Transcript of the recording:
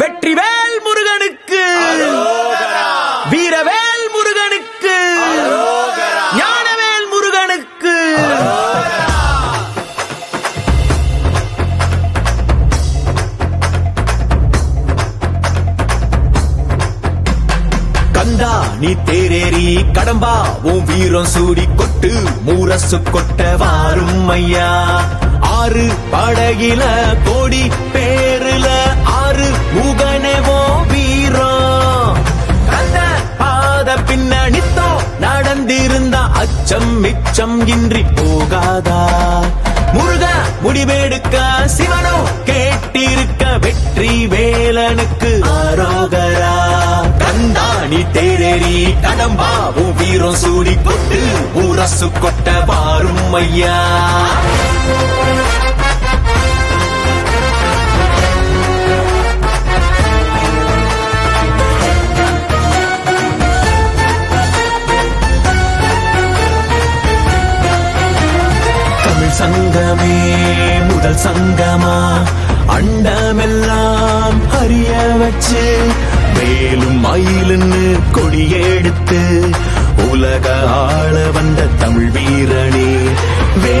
வெற்றிவேல் முருகனுக்கு. வீரவேல் முருகனுக்கு. ஞானவேல் முருகனுக்கு. கந்தா நீ தேரேறி கடம்பா உன் வீரம் சூடி கொட்டு மூரசு கொட்ட வாரும் ஐயா ஆறு படகில கோடி பேருல நடந்திருந்தா அச்சம் மிச்சம் இன்றி போகாதா? முருக முடிவெடுக்க சிவனோ கேட்டிருக்க வெற்றி வேலனுக்கு ஆரோகரா கந்தாணி தேரேறி கடம்பாவும் வீரம் சூடி கொட்டு உரசு கொட்ட பாரும் ஐயா. சங்கமே முதல் சங்கமா? அண்டமெல்லாம் அறிய வச்சு மேலும் மயிலுன்னு கொடியெடுத்து உலக ஆள வந்த தமிழ் வீரனே வே